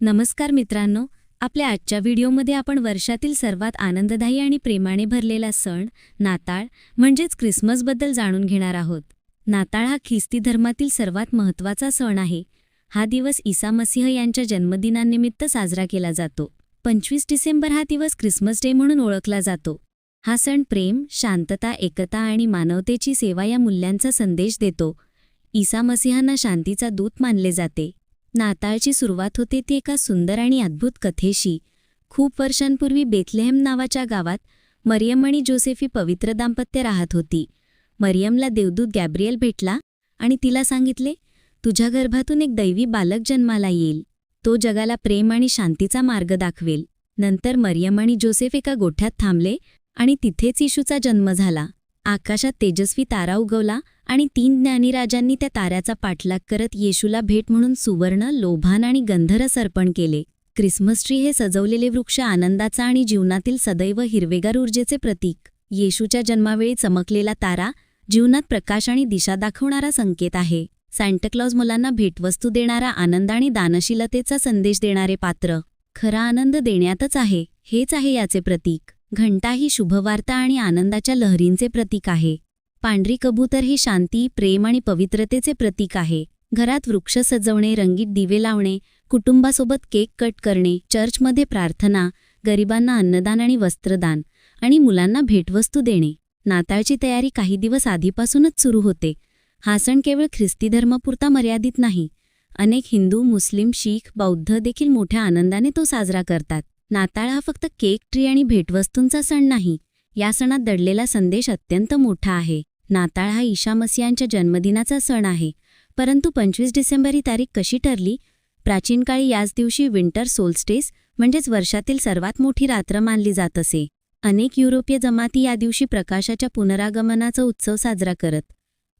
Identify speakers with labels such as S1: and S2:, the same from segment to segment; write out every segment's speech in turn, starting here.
S1: नमस्कार मित्रांनो आपल्या आजच्या व्हिडिओमध्ये आपण वर्षातील सर्वात आनंददायी आणि प्रेमाने भरलेला सण नाताळ म्हणजेच क्रिसमसबद्दल जाणून घेणार आहोत. नाताळ हा ख्रिस्ती धर्मातील सर्वात महत्त्वाचा सण आहे. हा दिवस ईसा मसीह यांच्या जन्मदिनानिमित्त साजरा केला जातो. पंचवीस डिसेंबर हा दिवस क्रिसमस डे म्हणून ओळखला जातो. हा सण प्रेम शांतता एकता आणि मानवतेची सेवा या मूल्यांचा संदेश देतो. ईसा मसिहांना शांतीचा दूत मानले जाते. नाताळची सुरुवात होते ती एका सुंदर आणि अद्भुत कथेशी. खूप वर्षांपूर्वी बेथलेहम नावाच्या गावात मरियम आणि जोसेफी पवित्र दाम्पत्य राहत होती. मरियमला देवदूत गॅब्रियल भेटला आणि तिला सांगितले तुझ्या गर्भातून एक दैवी बालक जन्माला येईल. तो जगाला प्रेम आणि शांतीचा मार्ग दाखवेल. नंतर मरियम आणि जोसेफ एका गोठ्यात थांबले आणि तिथेच इशूचा जन्म झाला. आकाशात तेजस्वी तारा उगवला आणि तीन ज्ञानीराजांनी त्या ताऱ्याचा पाठलाग करत येशूला भेट म्हणून सुवर्ण लोभान आणि गंधरस अर्पण केले. क्रिसमस ट्री हे सजवलेले वृक्ष आनंदाचा आणि जीवनातील सदैव हिरवेगार ऊर्जेचे प्रतीक. येशूच्या जन्मावेळी चमकलेला तारा जीवनात प्रकाश आणि दिशा दाखवणारा संकेत आहे. सँटक्लॉज मुलांना भेटवस्तू देणारा आनंद आणि दानशीलतेचा संदेश देणारे पात्र. खरा आनंद देण्यातच आहे हेच आहे याचे प्रतीक. घंटा ही शुभवार्ता आणि आनंदाच्या लहरींचे प्रतीक आहे. पांढरी कबूतर ही शांती प्रेम आणि पवित्रतेचे प्रतीक आहे. घरात वृक्ष सजवणे रंगीत दिवे लावणे कुटुंबासोबत केक कट करणे चर्चमध्ये प्रार्थना गरिबांना अन्नदान आणि वस्त्रदान आणि मुलांना भेटवस्तू देणे. नाताळची तयारी काही दिवस आधीपासूनच सुरू होते. हा सण केवळ ख्रिस्ती धर्मापुरता मर्यादित नाही. अनेक हिंदू मुस्लिम शीख बौद्ध देखील मोठ्या आनंदाने तो साजरा करतात. नाताळ हा फक्त केक ट्री आणि भेटवस्तूंचा सण नाही. या सणात दडलेला संदेश अत्यंत मोठा आहे. नाताळ हा ईशा मसियांच्या जन्मदिनाचा सण आहे. परंतु पंचवीस डिसेंबर ही तारीख कशी ठरली? प्राचीन काळी याच दिवशी विंटर सोल्स्टेस म्हणजेच वर्षातील सर्वात मोठी रात्र मानली जात असे. अनेक युरोपीय जमाती या दिवशी प्रकाशाच्या पुनरागमनाचा उत्सव साजरा करत.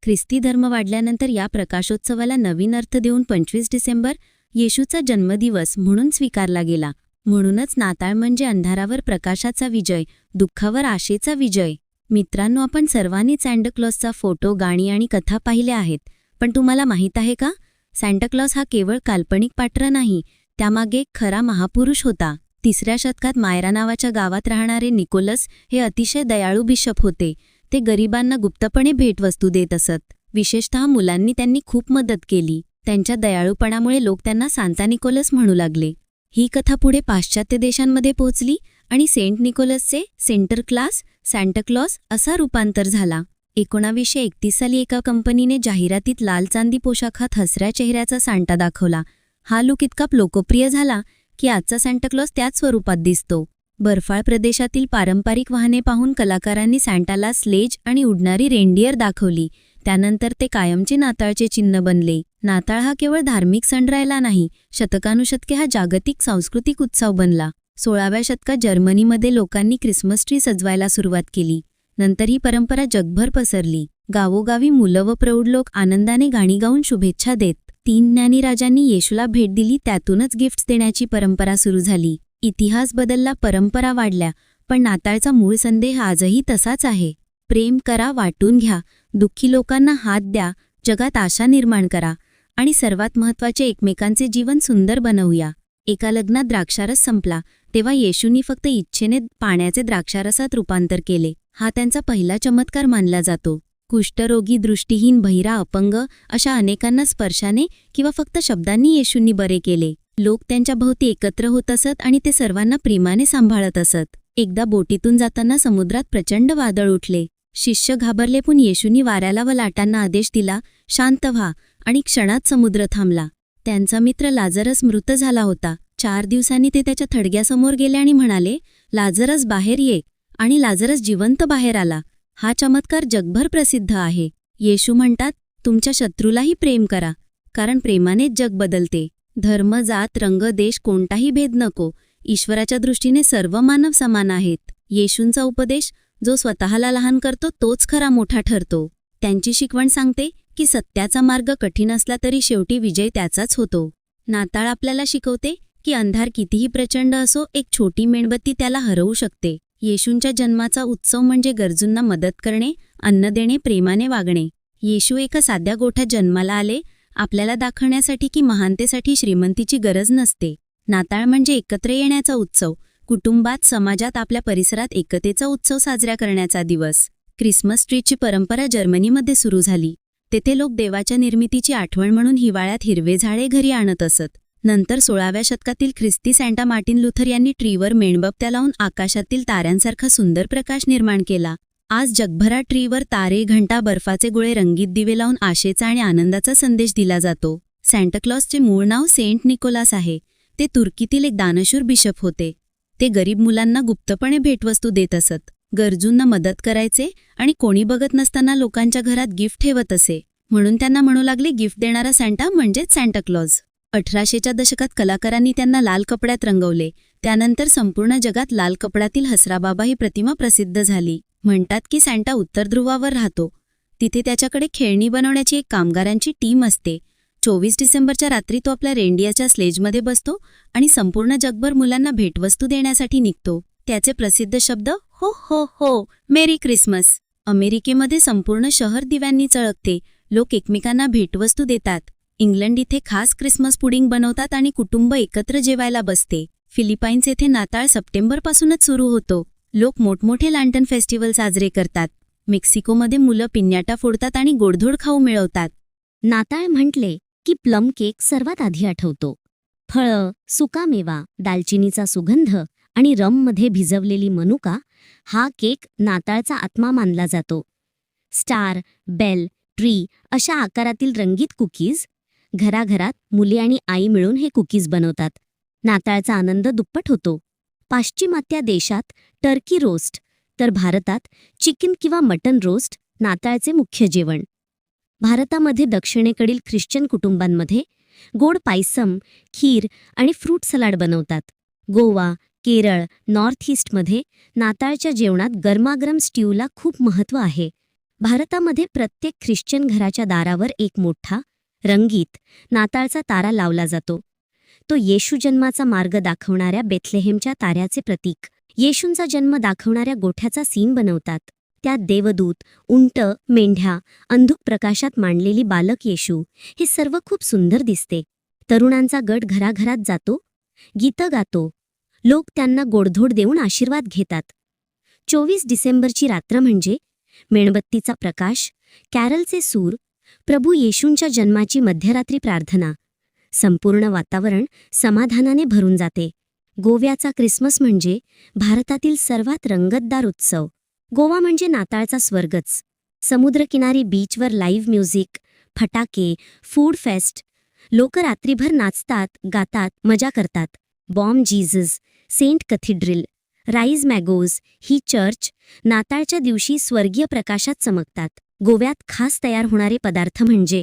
S1: ख्रिस्ती धर्म वाढल्यानंतर या प्रकाशोत्सवाला नवीन अर्थ देऊन पंचवीस डिसेंबर येशूचा जन्मदिवस म्हणून स्वीकारला गेला. म्हणूनच नाताळ म्हणजे अंधारावर प्रकाशाचा विजय दुःखावर आशेचा विजय. मित्रांनो आपण सर्वांनी सँटाक्लॉसचा फोटो गाणी आणि कथा पाहिल्या आहेत. पण तुम्हाला माहीत आहे का? सँटाक्लॉस हा केवळ काल्पनिक पात्र नाही त्यामागे एक खरा महापुरुष होता. तिसऱ्या शतकात मायरा नावाच्या गावात राहणारे निकोलस हे अतिशय दयाळू बिशप होते. ते गरिबांना गुप्तपणे भेटवस्तू देत असत. विशेषतः मुलांनी त्यांनी खूप मदत केली. त्यांच्या दयाळूपणामुळे लोक त्यांना सांता निकोलस म्हणू लागले. ही कथा पुढे पाश्चात्य देशांमध्ये पोहोचली आणि सेंट निकोलसचे सेंटर क्लास सँटक्लॉस असा रूपांतर झाला. एकोणावीसशे एकतीस साली एका कंपनीने जाहिरातीत लाल चांदी पोशाखात हसऱ्या चेहऱ्याचा सांटा दाखवला. हा लुक इतका लोकप्रिय झाला की आजचा सँटाक्लॉस त्याच स्वरूपात दिसतो. बर्फाळ प्रदेशातील पारंपरिक वाहने पाहून कलाकारांनी सँटाला स्लेज आणि उडणारी रेंडियर दाखवली. त्यानंतर ते कायमचे नाताळचे चिन्ह बनले. नाताळ हा केवळ धार्मिक सण राहिला नाही शतकानुशतके हा जागतिक सांस्कृतिक उत्सव बनला. सोळाव्या शतकात जर्मनीमध्ये लोकांनी क्रिसमस ट्री सजवायला सुरुवात केली. नंतर ही परंपरा जगभर पसरली. गावोगावी मुलं व प्रौढ लोक आनंदाने गाणी गाऊन शुभेच्छा देत तीन ज्ञानी राजांनी येशूला भेट दिली त्यातूनच गिफ्ट्स देण्याची परंपरा सुरू झाली. इतिहास बदलला परंपरा वाढल्या पण नाताळचा मूळ संदेह आजही तसाच आहे. प्रेम करा वाटून घ्या दुःखी लोकांना हात द्या जगात आशा निर्माण करा. आणि सर्वात महत्त्वाचे एकमेकांचे जीवन सुंदर बनवूया. एका लग्नात द्राक्षारस संपला तेव्हा येशूंनी फक्त इच्छेने पाण्याचे द्राक्षारसात रूपांतर केले. हा त्यांचा पहिला चमत्कार मानला जातो. कुष्ठरोगी दृष्टीहीन बहिरा अपंग अशा अनेकांना स्पर्शाने किंवा फक्त शब्दांनी येशूंनी बरे केले. लोक त्यांच्या भोवती एकत्र होत असत आणि ते सर्वांना प्रेमाने सांभाळत असत. एकदा बोटीतून जाताना समुद्रात प्रचंड वादळ उठले. शिष्य घाबरले पण येशूनी वाऱ्याला व लाटांना आदेश दिला शांत व्हा आणि क्षणात समुद्र थांबला. त्यांचा मित्र लाजरस मृत झाला होता. चार दिवसांनी ते त्याच्या थडग्यासमोर गेले आणि म्हणाले लाजरस बाहेर ये आणि लाजरस जिवंत बाहेर आला. हा चमत्कार जगभर प्रसिद्ध आहे. येशू म्हणतात तुमच्या शत्रूलाही प्रेम करा कारण प्रेमानेच जग बदलते. धर्म जात रंग देश कोणताही भेद नको. ईश्वराच्या दृष्टीने सर्व मानव समान आहेत. येशूंचा उपदेश जो स्वतःला लहान करतो तोच खरा मोठा ठरतो. त्यांची शिकवण सांगते की सत्याचा मार्ग कठीण असला तरी शेवटी विजय त्याचाच होतो. नाताळ आपल्याला शिकवते की अंधार कितीही प्रचंड असो एक छोटी मेणबत्ती त्याला हरवू शकते. येशूंच्या जन्माचा उत्सव म्हणजे गरजूंना मदत करणे अन्न देणे प्रेमाने वागणे. येशू एका साध्या गोठ्यात जन्माला आले आपल्याला दाखवण्यासाठी की महानतेसाठी श्रीमंतीची गरज नसते. नाताळ म्हणजे एकत्र येण्याचा उत्सव. कुटुंबात समाजात आपल्या परिसरात एकतेचा उत्सव साजरा करण्याचा दिवस. क्रिसमस ट्रीची परंपरा जर्मनीमध्ये सुरू झाली. तेथे लोक देवाच्या निर्मितीची आठवण म्हणून हिवाळ्यात हिरवे झाडे घरी आणत असत. नंतर सोळाव्या शतकातील ख्रिस्ती सँटा मार्टिन लुथर यांनी ट्रीवर मेणबपत्या लावून आकाशातील ताऱ्यांसारखा सुंदर प्रकाश निर्माण केला. आज जगभरात ट्रीवर तारे घंटा बर्फाचे गोळे रंगीत दिवे लावून आशेचा आणि आनंदाचा संदेश दिला जातो. सँटाक्लॉसचे मूळ नाव सेंट निकोलास आहे. ते तुर्कीतील एक दानशूर बिशप होते. ते गरीब मुलांना गुप्तपणे भेटवस्तू देत असत. गरजूंना मदत करायचे आणि कोणी बघत नसताना लोकांच्या घरात गिफ्ट ठेवत असे. म्हणून त्यांना म्हणू लागले गिफ्ट देणारा सँटा म्हणजेच सँटाक्लॉज अठराशेच्या दशकात कलाकारांनी त्यांना लाल कपड्यात रंगवले. त्यानंतर संपूर्ण जगात लाल कपड्यातील हसराबाबा ही प्रतिमा प्रसिद्ध झाली. म्हणतात की सँटा उत्तर ध्रुवावर राहतो. तिथे त्याच्याकडे खेळणी बनवण्याची एक कामगारांची टीम असते. चोवीस डिसेंबरच्या रात्री तो आपल्या रेंडियाच्या स्लेजमध्ये बसतो आणि संपूर्ण जगभर मुलांना भेटवस्तू देण्यासाठी निघतो. त्याचे प्रसिद्ध शब्द हो हो हो मेरी क्रिसमस. अमेरिकेमध्ये संपूर्ण शहर दिव्यांनी चळकते. लोक एकमेकांना भेटवस्तू देतात. इंग्लंड इथे खास क्रिसमस पुडिंग बनवतात आणि कुटुंब एकत्र जेवायला बसते. फिलिपाईन्स येथे नाताळ सप्टेंबरपासूनच सुरू होतो. लोक मोठमोठे लँटन फेस्टिवल साजरे करतात. मेक्सिकोमध्ये मुलं पिन्याटा फोडतात आणि गोडधोड खाऊ मिळवतात.
S2: नाताळ म्हटले की प्लम केक सर्वात आधी आठवतो. फळं सुकामेवा दालचिनीचा सुगंध आणि रममध्ये भिजवलेली मनुका हा केक नाताळचा आत्मा मानला जातो. स्टार बेल ट्री अशा आकारातील रंगीत कुकीज घराघरात मुले आणि आई मिळून हे कुकीज बनवतात. नाताळचा आनंद दुप्पट होतो. पाश्चिमात्य देशात टर्की रोस्ट तर भारतात चिकन किंवा मटन रोस्ट नाताळचे मुख्य जेवण. भारतामध्ये दक्षिणेकडील ख्रिश्चन कुटुंबांमध्ये गोड पायसम खीर आणि फ्रूट सलाड बनवतात. गोवा केरळ नॉर्थ ईस्टमध्ये नाताळच्या जेवणात गरमागरम स्ट्यूला खूप महत्त्व आहे. भारतामध्ये प्रत्येक ख्रिश्चन घराच्या दारावर एक मोठा रंगीत नाताळचा तारा लावला जातो. तो येशू जन्माचा मार्ग दाखवणाऱ्या बेथलेहेमच्या ताऱ्याचे प्रतीक. येशूंचा जन्म दाखवणाऱ्या गोठ्याचा सीन बनवतात. त्यात देवदूत उंट मेंढ्या अंधुक प्रकाशात मांडलेली बालक येशू हे सर्व खूप सुंदर दिसते. तरुणांचा गट घराघरात जातो गीतं गातो. लोक त्यांना गोडधोड देऊन आशीर्वाद घेतात. चोवीस डिसेंबरची रात्र म्हणजे मेणबत्तीचा प्रकाश कॅरलचे सूर प्रभू येशूंच्या जन्माची मध्यरात्री प्रार्थना. संपूर्ण वातावरण समाधानाने भरून जाते. गोव्याचा क्रिसमस म्हणजे भारतातील सर्वात रंगतदार उत्सव. गोवा म्हणजे नाताळचा स्वर्गच. समुद्रकिनारी बीचवर लाईव्ह म्युझिक फटाके फूड फेस्ट लोक रात्रीभर नाचतात गातात मजा करतात. Bom Jesus saint cathedral Reis Magos ही चर्च नाताळच्या दिवशी स्वर्गीय प्रकाशात चमकतात. गोव्यात खास तयार होणारे पदार्थ म्हणजे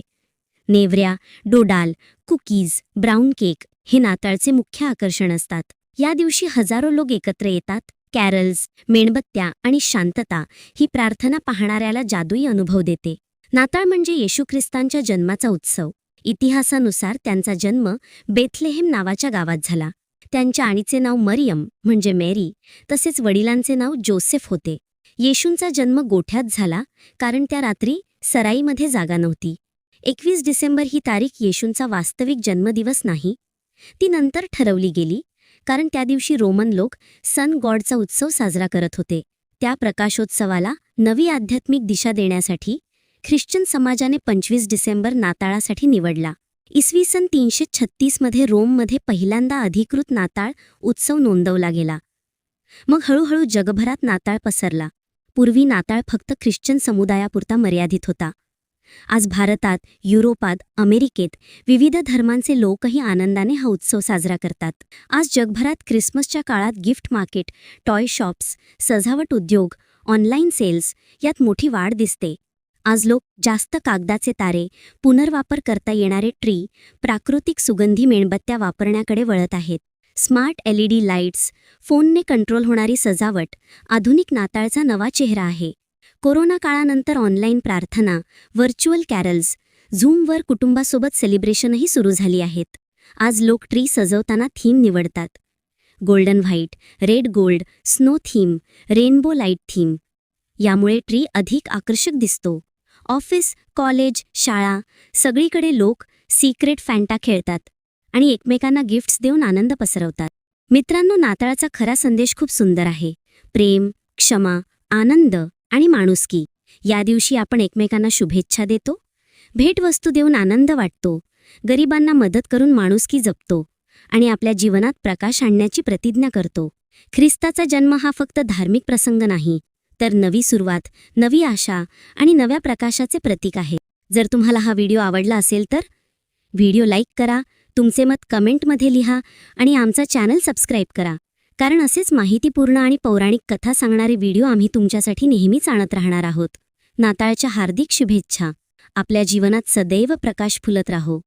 S2: neureos dodol cookies brown cake हे नाताळचे मुख्य आकर्षण असतात. या दिवशी हजारो लोक एकत्र येतात कॅरल्स मेणबत्त्या आणि शांतता ही प्रार्थना पाहणाऱ्याला जादुई अनुभव देते. नाताळ म्हणजे येशू ख्रिस्तांच्या जन्माचा उत्सव. इतिहासानुसार त्यांचा जन्म बेथलेहेम नावाच्या गावात झाला. त्यांच्या आणीचे नाव मरियम म्हणजे मेरी तसेच वडिलांचे नाव जोसेफ होते. येशूंचा जन्म गोठ्यात झाला कारण त्या रात्री सराईमध्ये जागा नव्हती. एकवीस डिसेंबर ही तारीख येशूंचा वास्तविक जन्मदिवस नाही. ती नंतर ठरवली गेली कारण त्या दिवशी रोमन लोक सन गॉडचा उत्सव साजरा करत होते. त्या प्रकाशोत्सवाला नवी आध्यात्मिक दिशा देण्यासाठी ख्रिश्चन समाजाने पंचवीस डिसेंबर नाताळासाठी निवडला. इसवी सन तीनशे छत्तीसमध्ये रोममध्ये पहिल्यांदा अधिकृत नाताळ उत्सव नोंदवला गेला. मग हळूहळू जगभरात नाताळ पसरला. पूर्वी नाताळ फक्त ख्रिश्चन समुदायापुरता मर्यादित होता. आज भारतात युरोपात अमेरिकेत विविध धर्मांचे लोकही आनंदाने हा उत्सव साजरा करतात. आज जगभरात क्रिसमसच्या काळात गिफ्ट मार्केट टॉय शॉप्स सजावट उद्योग ऑनलाईन सेल्स यात मोठी वाढ दिसते. आज लोक जास्त कागदाचे तारे पुनर्वापर करता येणारे ट्री प्राकृतिक सुगंधी मेणबत्त्या वापरण्याकडे वळत आहेत. स्मार्ट एलईडी लाईट्स फोनने कंट्रोल होणारी सजावट आधुनिक नाताळचा नवा चेहरा आहे. कोरोना काळानंतर ऑनलाईन प्रार्थना व्हर्च्युअल कॅरल्स झूमवर कुटुंबासोबत सेलिब्रेशनही सुरू झाली आहेत. आज लोक ट्री सजवताना थीम निवडतात. Golden white red gold snow theme rainbow light theme. यामुळे ट्री अधिक आकर्षक दिसतो. ऑफिस कॉलेज शाळा सगळीकडे लोक सिक्रेट फॅन्टा खेळतात आणि एकमेकांना गिफ्ट्स देऊन आनंद पसरवतात. मित्रांनो नाताळाचा खरा संदेश खूप सुंदर आहे. प्रेम क्षमा आनंद आणि माणुसकी या दिवशी आपण एकमेकांना शुभेच्छा देतो भेटवस्तू देऊन आनंद वाटतो गरिबांना मदत करून माणुसकी जपतो आणि आपल्या जीवनात प्रकाश आणण्याची प्रतिज्ञा करतो. ख्रिस्ताचा जन्म हा फक्त धार्मिक प्रसंग नाही तर नवी सुरुवात नवी आशा आणि नव्या प्रकाशाचे प्रतीक आहे. जर तुम्हाला हा व्हिडिओ आवडला असेल तर व्हिडिओ लाईक करा तुमचे मत कमेंटमध्ये लिहा आणि आमचा चॅनल सबस्क्राईब करा. कारण असेच माहितीपूर्ण आणि पौराणिक कथा सांगणारे व्हिडिओ आम्ही तुमच्यासाठी नेहमीच आणत राहणार आहोत. नाताळच्या हार्दिक शुभेच्छा. आपल्या जीवनात सदैव प्रकाश फुलत राहो.